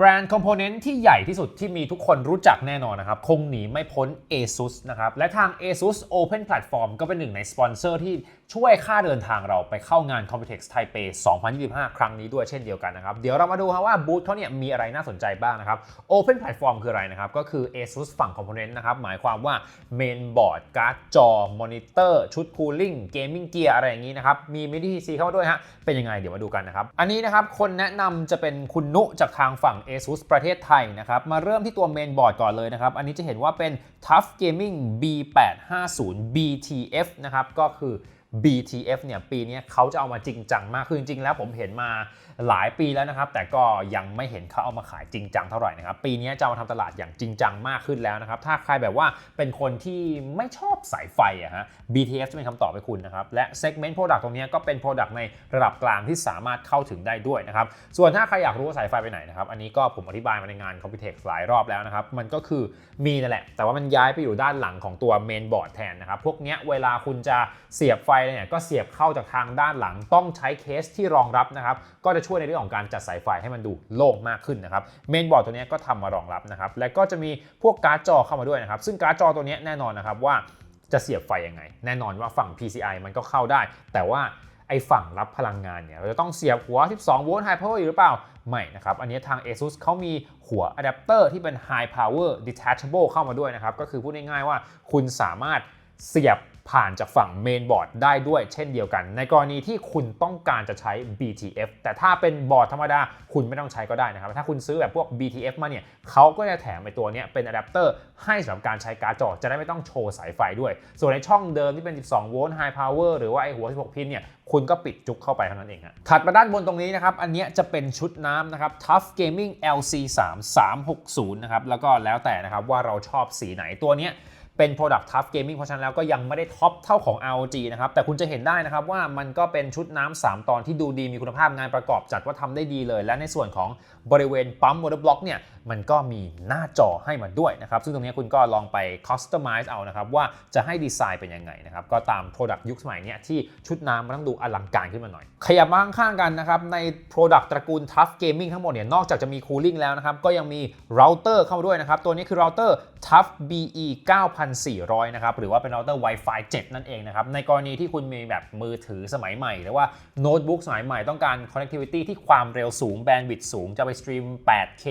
แบรนด์คอมโพเนนต์ที่ใหญ่ที่สุดที่มีทุกคนรู้จักแน่นอนนะครับ คงหนีไม่พ้น ASUS นะครับ และทาง ASUS Open Platform ก็เป็นหนึ่งในสปอนเซอร์ที่ ช่วยค่าเดินทางเราไปเข้างาน Computex Taipei 2025 ครั้งนี้ด้วยเช่นเดียวกันนะครับ เดี๋ยวเรามาดูครับว่าบูธเขาเนี่ยมีอะไรน่าสนใจบ้างนะครับ Open Platform คืออะไรนะครับ ก็คือ ASUS ฝั่งคอมโพเนนต์นะครับ หมายความว่า Main Board การ์ดจอมอนิเตอร์ชุด Cooling Gaming Gear อะไรอย่างนี้นะครับ มี MIDI PC เข้ามาด้วยฮะ เป็นยังไงเดี๋ยวมาดูกันนะครับ อันนี้นะครับ คนแนะนำจะเป็นคุณนุจากทางฝั่ง ASUS ประเทศไทยนะครับ มาเริ่มที่ตัวเมนบอร์ดก่อนเลยนะครับ อันนี้จะเห็นว่าเป็น Tough Gaming B850 BTF นะครับ ก็คือ BTF เนี่ยปีนี้เขาจะเอามาจริงจังมากคือจริงๆแล้วผมเห็นมา หลายปีแล้วนะครับ แต่ก็ยังไม่เห็นเขาเอามาขายจริงจังเท่าไหร่นะครับ ปีนี้จะมาทำตลาดอย่างจริงจังมากขึ้นแล้วนะครับ ถ้าใครแบบว่าเป็นคนที่ไม่ชอบสายไฟอะฮะ BTF จะเป็นคำตอบให้คุณนะครับ และ segment product ตรงนี้ก็เป็น product ในระดับกลางที่สามารถเข้าถึงได้ด้วยนะครับ ส่วนถ้าใครอยากรู้ว่าสายไฟไปไหนนะครับ อันนี้ก็ผมอธิบายมาในงาน Computex หลายรอบแล้วนะครับ มันก็คือมีนั่นแหละ แต่ว่ามันย้ายไปอยู่ด้านหลังของตัว main board แทนนะครับ พวกเนี้ยเวลาคุณจะเสียบไฟเนี่ยก็เสียบเข้าจากทางด้านหลัง ต้องใช้เคสที่รองรับนะครับ ก็จะช่วยในเรื่องของการจัดสายไฟให้มันดูโล่งมากขึ้นนะครับเมนบอร์ดตัวนี้ก็ทำมารองรับนะครับและก็จะมีพวกการ์ดจอเข้ามาด้วยนะครับซึ่งการ์ดจอตัวนี้แน่นอนนะครับว่าจะเสียบไฟยังไง แน่นอนว่าฝั่ง PCI มันก็เข้าได้ แต่ว่าไอ้ฝั่งรับพลังงานเนี่ยเราจะต้องเสียบหัว 12 โวลต์ High Power อยู่หรือเปล่า ไม่นะครับ อันนี้ทาง ASUS เขามีหัวอะแดปเตอร์ที่เป็น High Power Detachable เข้ามาด้วยนะครับ ก็คือพูดง่ายๆว่าคุณสามารถเสียบ ผ่านจากฝั่งเมนบอร์ดได้ด้วยเช่นเดียวกัน ในกรณีที่คุณต้องการจะใช้ BTF แต่ถ้าเป็นบอร์ดธรรมดาคุณไม่ต้องใช้ก็ได้นะครับ ถ้าคุณซื้อแบบพวก BTF มาเนี่ยเขาก็จะแถมไอตัวนี้เป็นอะแดปเตอร์ให้สำหรับการใช้การ์ดจอจะได้ไม่ต้องโชว์สายไฟด้วย ส่วนในช่องเดิมที่เป็น 12 โวลต์ High Power หรือว่าไอหัว 16 พินเนี่ยคุณก็ปิดจุกเข้าไปเท่านั้นเองฮะถัดมาด้านบนตรงนี้นะครับ อันนี้จะเป็นชุดน้ำนะครับ Tough Gaming LC3 360นะครับ แล้วก็แล้วแต่นะครับว่าเราชอบสีไหนตัวเนี้ย เป็น Product Tough Gaming เพราะฉะนั้นแล้วก็ยังไม่ได้ท็อปเท่าของ ROG นะครับ แต่คุณจะเห็นได้นะครับว่ามันก็เป็นชุดน้ำ3ตอนที่ดูดีมีคุณภาพงานประกอบจัดว่าทำได้ดีเลย และในส่วนของบริเวณปั๊ม water block เนี่ยมันก็มีหน้าจอให้มันด้วยนะครับ ซึ่งตรงนี้คุณก็ลองไป customize เอานะครับ ว่าจะให้ดีไซน์เป็นยังไงนะครับ ก็ตาม Product ยุคสมัยเนี้ยที่ชุดน้ำมันต้องดูอลังการขึ้นมาหน่อย ขยับมาข้างๆกันนะครับใน Product ตระกูล Tough Gaming ทั้งหมดเนี่ยนอกจากจะมี Cooling แล้วนะครับก็ยังมี Router เข้ามาด้วยนะครับตัวนี้คือ Router Tough BE 9400 นะครับ หรือว่าเป็นเราเตอร์ Wi-Fi 7 นั่นเองนะครับ ในกรณีที่คุณมีแบบมือถือสมัยใหม่ หรือว่าโน้ตบุ๊กสมัยใหม่ต้องการ connectivity ที่ความเร็วสูงแบนด์วิดต์สูง จะไปสตรีม 8K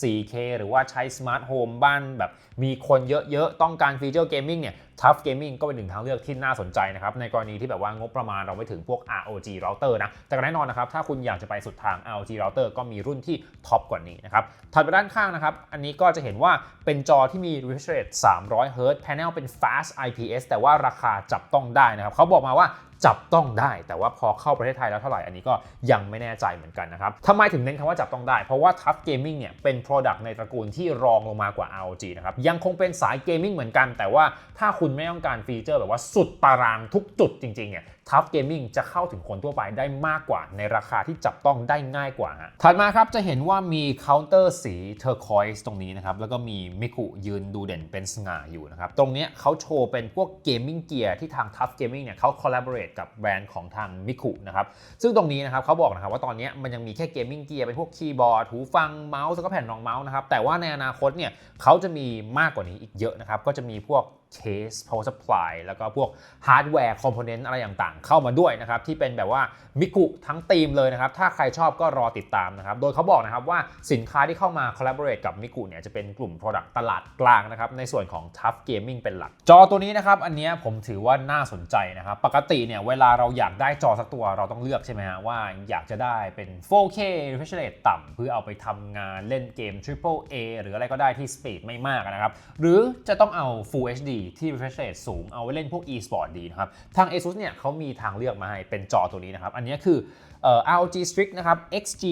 4K หรือว่าใช้สมาร์ทโฮมบ้านแบบมีคนเยอะๆ ต้องการฟีเจอร์เกมมิ่งเนี่ย ทัฟเกมมิ่งก็เป็นหนึ่งทางเลือกที่น่าสนใจนะครับ ในกรณีที่แบบว่างบประมาณเราไม่ถึงพวก ROG router นะ แต่แน่นอนนะครับ ถ้าคุณอยากจะไปสุดทาง ROG router ก็มีรุ่นที่ท็อปกว่านี้นะครับ ถัดไปด้านข้างนะครับ อันนี้ก็จะเห็นว่าเป็นจอที่มี refresh rate 300 Hz panel เป็น fast IPS แต่ว่าราคาจับต้องได้นะครับ เขาบอกมาว่า จับต้องได้ แต่ว่าพอเข้าประเทศไทยแล้วเท่าไหร่อันนี้ก็ยังไม่แน่ใจเหมือนกันนะครับทำไมถึงเน้นคำว่าจับต้องได้ เพราะว่า Tough Gaming เนี่ยเป็น Product ในตระกูลที่รองลงมากว่า ROG นะครับยังคงเป็นสายเกมมิ่งเหมือนกัน แต่ว่าถ้าคุณไม่ต้องการฟีเจอร์แบบว่าสุดตารางทุกจุดจริงๆเนี่ย Tough Gaming จะเข้าถึงคนทั่วไปได้มากกว่า ในราคาที่จับต้องได้ง่ายกว่าฮะถัดมาครับจะเห็นว่ามีเคาน์เตอร์สีเทอร์คอยส์ตรงนี้นะครับ แล้วก็มีมิคุยืนดูเด่นเป็นสง่าอยู่นะครับ ตรงนี้เขาโชว์เป็นพวกเกมมิ่งเกียร์ที่ทาง Tough Gaming เนี่ยเขา collaborate กับแบรนด์ของทางมิคุนะครับ ซึ่งตรงนี้นะครับเขาบอกนะครับว่าตอนนี้มันยังมีแค่เกมมิ่งเกียร์เป็นพวกคีย์บอร์ดหูฟังเมาส์แล้วก็แผ่นรองเมาส์นะครับแต่ว่าในอนาคตเนี่ยเขาจะมีมากกว่านี้อีกเยอะนะครับก็จะมีพวกเคส power supply แล้วก็พวกฮาร์ดแวร์คอมโพเนนต์อะไรต่างๆ เข้ามาด้วยนะครับ ที่เป็นแบบว่า มิกุทั้งทีมเลยนะครับ ถ้าใครชอบก็รอติดตามนะครับ โดยเขาบอกนะครับว่าสินค้าที่เข้ามา collaborate กับมิกุเนี่ยจะเป็นกลุ่ม product ตลาดกลางนะครับ ในส่วนของ Tough Gaming เป็นหลัก จอตัวนี้นะครับ อันนี้ผมถือว่าน่าสนใจนะครับ ปกติเนี่ยเวลาเราอยากได้จอสักตัวเราต้องเลือกใช่ไหมฮะว่าอยากจะได้เป็น 4K refresh rate ต่ำเพื่อเอาไปทำงานเล่นเกม Triple A หรืออะไรก็ได้ที่ speed ไม่มากนะครับ หรือจะต้องเอา Full HD ที่ refresh rate สูงเอาไว้เล่นพวก e-sport ดีนะครับ ทาง ASUS เนี่ยเขามีทางเลือกมาให้เป็นจอตัวนี้นะครับอันนี้คือเอ่อ ROG Strix นะครับ XG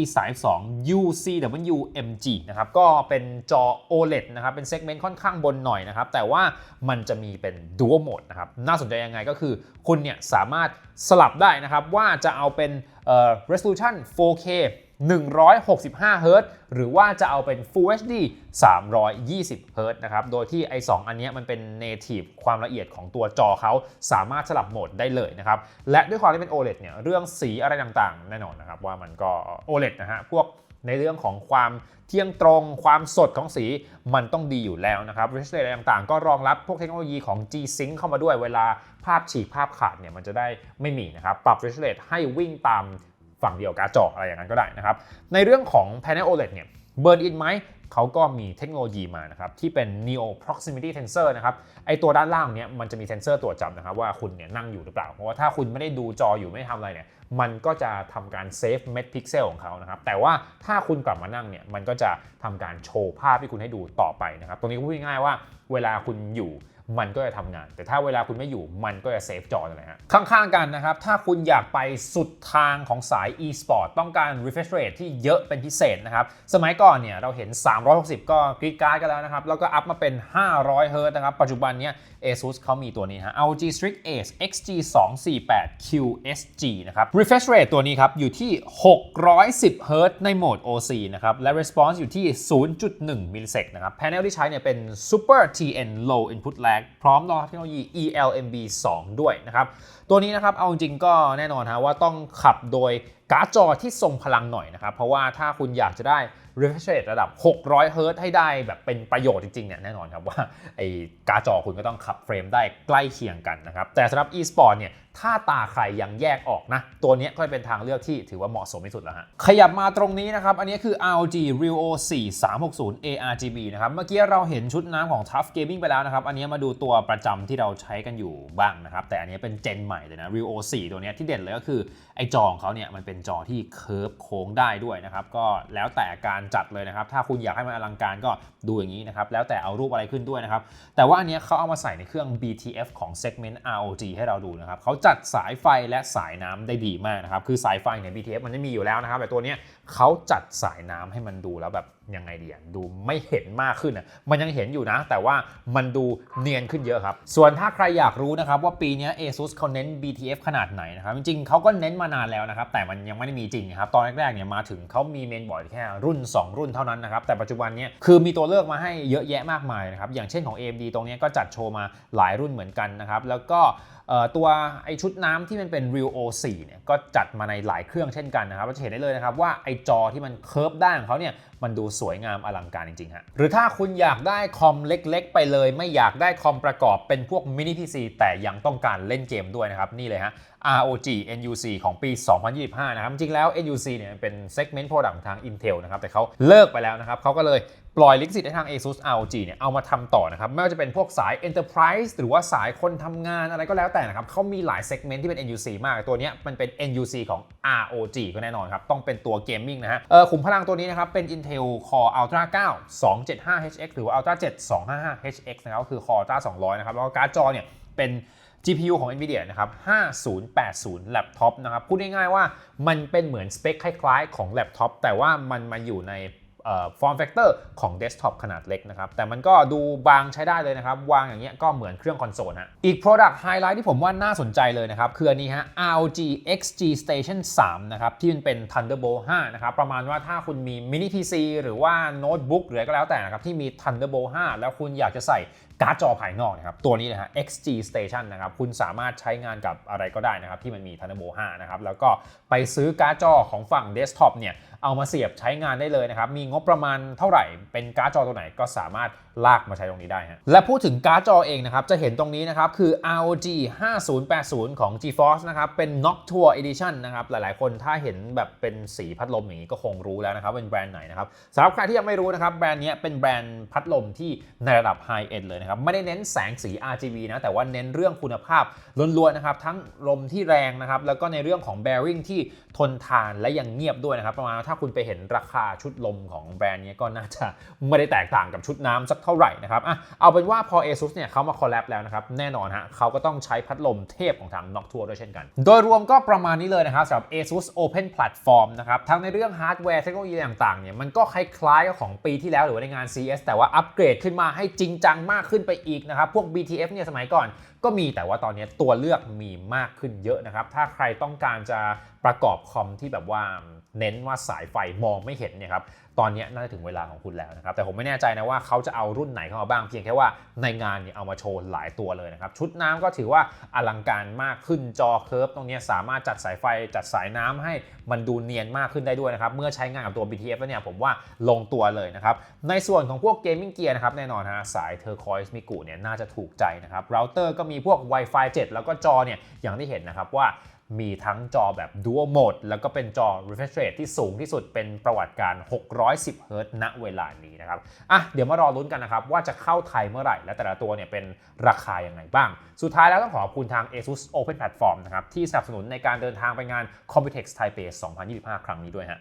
32 UCW MG นะครับก็เป็นจอ OLED นะครับเป็นเซกเมนต์ค่อนข้างบนหน่อยนะครับ แต่ว่ามันจะมีเป็น Dual Mode นะครับ น่าสนใจยังไงก็คือคุณเนี่ยสามารถสลับได้นะครับ ว่าจะเอาเป็นเอ่อ resolution 4K 165 Hz หรือว่าจะเอาเป็น Full HD 320 Hz นะครับ โดยที่ไอ2อันนี้มันเป็น native ความละเอียดของตัวจอเขาสามารถสลับโหมดได้เลยนะครับ และด้วยความที่เป็น OLED เนี่ยเรื่องสีอะไรต่างๆ แน่นอนนะครับ ว่ามันก็ OLED นะฮะพวกในเรื่องของความเที่ยงตรง ความสดของสีมันต้องดีอยู่แล้วนะครับ refresh rate อะไรต่างๆ ก็รองรับพวกเทคโนโลยีของ G-Sync เข้ามาด้วยเวลาภาพฉีกภาพขาดเนี่ยมันจะได้ไม่มีนะครับ ปรับ refresh rate ให้วิ่งตาม ฝั่งเดียวการ์ดจออะไรอย่างนั้นก็ได้นะครับ ในเรื่องของ panel OLED เนี่ย burn in ไหมเขาก็มีเทคโนโลยีมานะครับ ที่เป็น neo proximity tensor นะครับ ไอตัวด้านล่างเนี้ยมันจะมีเซนเซอร์ตรวจจับนะครับ ว่าคุณเนี่ยนั่งอยู่หรือเปล่า เพราะว่าถ้าคุณไม่ได้ดูจออยู่ไม่ทำอะไรเนี่ย มันก็จะทำการเซฟเม็ดพิกเซลของเขานะครับ แต่ว่าถ้าคุณกลับมานั่งเนี่ย มันก็จะทำการโชว์ภาพที่คุณให้ดูต่อไปนะครับ ตรงนี้ก็พูดง่ายๆว่า เวลาคุณอยู่ มันก็จะทำงาน แต่ถ้าเวลาคุณไม่อยู่มันก็จะเซฟจอนั่นแหละฮะข้างๆกันนะครับ ถ้าคุณอยากไปสุดทางของสาย e-sport ต้องการ refresh rate ที่เยอะเป็นพิเศษนะครับ สมัยก่อนเนี่ยเราเห็น 360 ก็กรีดการ์ดกันแล้วนะครับ แล้วก็อัพมาเป็น 500 Hz นะครับ ปัจจุบันเนี้ย ASUS เขามีตัวนี้ฮะ ROG Strix Ace XG 248 QSG นะครับ refresh rate ตัวนี้ครับอยู่ที่ 610 Hz ในโหมด OC นะครับ และ response อยู่ที่ 0.1มิลลิเซกนะครับ panel ที่ใช้เนี่ยเป็น Super TN Low Input Lag พร้อมรองรับเทคโนโลยี eLMB 2 ด้วยนะครับ ตัวนี้นะครับเอาจริงก็แน่นอนฮะว่าต้องขับโดยการ์ดจอที่ทรงพลังหน่อยนะครับ เพราะว่าถ้าคุณอยากจะได้ refresh rate ระดับ 600 Hz ให้ได้แบบเป็นประโยชน์จริงๆเนี่ยแน่นอนครับว่าไอ้การ์ดจอคุณก็ต้องขับเฟรมได้ใกล้เคียงกันนะครับ แต่สำหรับ e-sport เนี่ย ถ้าตาใครยังแยกออกนะ ตัวนี้ก็เป็นทางเลือกที่ถือว่าเหมาะสมที่สุดแล้วฮะ ขยับมาตรงนี้นะครับ อันนี้คือ ROG Rio 4360 ARGB นะครับ เมื่อกี้เราเห็นชุดน้ำของ Tough Gaming ไปแล้วนะครับ อันนี้มาดูตัวประจำที่เราใช้กันอยู่บ้างนะครับ แต่อันนี้เป็นเจนใหม่เลยนะ Rio 4 ตัวนี้ที่เด่นเลยก็คือ ไอจอของเขาเนี่ยมันเป็นจอที่เคิร์ฟโค้งได้ด้วยนะครับ ก็แล้วแต่การจัดเลยนะครับ ถ้าคุณอยากให้มันอลังการก็ดูอย่างนี้นะครับ แล้วแต่เอารูปอะไรขึ้นด้วยนะครับ แต่ว่าอันนี้เขาเอามาใส่ในเครื่อง BTF ของ segment ROG ให้เราดูนะครับเขาจัดสายไฟและสายน้ำได้ดีมากนะครับ คือสายไฟเนี่ย BTF มันไม่มีอยู่แล้วนะครับ แต่ตัวเนี้ยเขาจัดสายน้ำให้มันดูแล้วแบบ ยังไงดีอะดูไม่เห็นมากขึ้นอะมันยังเห็นอยู่นะ แต่ว่ามันดูเนียนขึ้นเยอะครับ ส่วนถ้าใครอยากรู้นะครับว่าปีนี้ ASUS เขาเน้น BTF ขนาดไหนนะครับ จริงๆเขาก็เน้นมานานแล้วนะครับ แต่มันยังไม่ได้มีจริงครับ ตอนแรกๆเนี่ยมาถึงเขามีเมนบอร์ดแค่รุ่น 2 รุ่นเท่านั้นนะครับ แต่ปัจจุบันเนี้คือมีตัวเลือกมาให้เยอะแยะมากมายนะครับ อย่างเช่นของ AMD ตรงนี้ก็จัดโชว์มาหลายรุ่นเหมือนกันนะครับ แล้วก็ตัวไอชุดน้ำที่มันเป็น Real O4 เนี่ยก็จัดมาในหลายเครื่องเช่นกันนะครับเราจะเห็นได้เลยนะครับว่าไอจอที่มันเคิร์ฟด้านของเขาเนี่ยมันดูสวยงามอลังการจริงๆฮะหรือถ้าคุณอยากได้คอมเล็กๆ ไปเลย ไม่อยากได้คอมประกอบเป็นพวกมินิ PC แต่ยังต้องการเล่นเกมด้วยนะครับ นี่เลยฮะ ROG NUC ของปี 2025 นะครับ จริงแล้ว NUC เนี่ยเป็น segment product ของทาง Intel นะครับ แต่เขาเลิกไปแล้วนะครับเขาก็เลย ปล่อยลิขสิทธิ์ให้ทาง ASUS ROG เนี่ยเอามาทำต่อนะครับ ไม่ว่าจะเป็นพวกสาย Enterprise หรือว่าสายคนทำงานอะไรก็แล้วแต่นะครับเขามีหลาย segment ที่เป็น NUC มาก ตัวนี้มันเป็น NUC ของ ROG ก็แน่นอนครับ ต้องเป็นตัวเกมมิ่งนะฮะเออขุมพลังตัวนี้นะครับเป็น Intel Core Ultra 9 275HX หรือว่า Ultra 7 255HX นะครับก็คือ Core Ultra 200 นะครับ แล้วก็การ์ดจอเนี่ยเป็น GPU ของ NVIDIA นะครับ 5080แล็ปท็อปนะครับ พูดง่ายๆว่ามันเป็นเหมือนสเปคคล้ายๆ ของแล็ปท็อปแต่ว่ามันมาอยู่ใน ฟอร์มแฟกเตอร์ของเดสก์ท็อปขนาดเล็กนะครับ แต่มันก็ดูบางใช้ได้เลยนะครับ วางอย่างเงี้ยก็เหมือนเครื่องคอนโซลฮะอีก Product Highlight ที่ผมว่าน่าสนใจเลยนะครับ คืออันนี้ฮะ ROG XG Station 3 นะครับ ที่มันเป็น Thunderbolt 5 นะครับ ประมาณว่าถ้าคุณมี Mini PC หรือว่าโน้ตบุ๊กหรืออะไรก็แล้วแต่นะครับ ที่มี Thunderbolt 5 แล้วคุณอยากจะใส่ การ์ดจอภายนอกนะครับตัวนี้นะฮะ XG Station นะครับคุณสามารถใช้งานกับอะไรก็ได้นะครับที่มันมี Thunderbolt 5นะครับแล้วก็ไปซื้อการ์ดจอของฝั่งเดสก์ท็อปเนี่ยเอามาเสียบใช้งานได้เลยนะครับมีงบประมาณเท่าไหร่เป็นการ์ดจอตัวไหนก็สามารถลากมาใช้ตรงนี้ได้ฮะและพูดถึงการ์ดจอเองนะครับจะเห็นตรงนี้นะครับคือ ROG 5080 ของ GeForce นะครับเป็น Noctua Edition นะครับหลายๆ คนถ้าเห็นแบบเป็นสีพัดลมอย่างนี้ก็คงรู้แล้วนะครับเป็นแบรนด์ไหนนะครับสำหรับใครที่ยังไม่รู้นะครับแบรนด์นี้เป็นแบรนด์พัดลมที่ในระดับ High End เลยนะครับไม่ได้เน้นแสงสี RGB นะแต่ว่าเน้นเรื่องคุณภาพล้วนๆนะครับทั้งลมที่แรงนะครับแล้วก็ในเรื่องของ bearing ที่ทนทานและยังเงียบด้วยนะครับประมาณถ้าคุณไปเห็นราคาชุดลมของแบรนด์นี้ก็น่าจะไม่ได้แตกต่างกับชุดน้ำสักเท่าไหร่นะครับอะเอาเป็นว่าพอ ASUS เนี่ยเขามาคอลแลบแล้วนะครับแน่นอนฮะเขาก็ต้องใช้พัดลมเทพของทาง Noctua ด้วยเช่นกัน โดยรวมก็ประมาณนี้เลยนะครับสำหรับ ASUS Open Platform นะครับทั้งในเรื่องฮาร์ดแวร์เทคโนโลยีต่างๆเนี่ยมันก็คล้ายๆกับของปีที่แล้วหรือว่าในงาน CS แต่ว่าอัปเกรดขึ้นมาให้จริงจังมากขึ้นไปอีกนะครับ พวก BTF เนี่ยสมัยก่อนก็มีแต่ว่าตอนนี้ตัวเลือกมีมากขึ้นเยอะนะครับ ถ้าใครต้องการจะประกอบคอมที่แบบว่าเน้นว่าสายไฟมองไม่เห็นเนี่ยครับ ตอนนี้น่าจะถึงเวลาของคุณแล้วนะครับแต่ผมไม่แน่ใจนะว่าเขาจะเอารุ่นไหนเข้ามาบ้างเพียงแค่ว่าในงานเนี่ยเอามาโชว์หลายตัวเลยนะครับชุดน้ำก็ถือว่าอลังการมากขึ้นจอเคิร์ฟตรงนี้สามารถจัดสายไฟจัดสายน้ำให้มันดูเนียนมากขึ้นได้ด้วยนะครับเมื่อใช้งานกับตัว BTF แล้วเนี่ยผมว่าลงตัวเลยนะครับในส่วนของพวกเกมมิ่งเกียร์นะครับแน่นอนฮะสายเทอร์คอยส์มิกุเนี่ยน่าจะถูกใจนะครับเราเตอร์ก็มีพวก Wi-Fi 7 แล้วก็จอเนี่ยอย่างที่เห็นนะครับว่า มีทั้งจอแบบ Dual Mode แล้วก็เป็นจอ refresh rate ที่สูงที่สุดเป็นประวัติการ 610เฮิรตซ์ณเวลานี้นะครับ อะ เดี๋ยวมารอลุ้นกันนะครับ ว่าจะเข้าไทยเมื่อไหร่ และแต่ละตัวเนี่ยเป็นราคาอย่างไรบ้าง สุดท้ายแล้วต้องขอขอบคุณทาง ASUS Open Platform นะครับ ที่สนับสนุนในการเดินทางไปงาน Computex Taipei 2025 ครั้งนี้ด้วยฮะ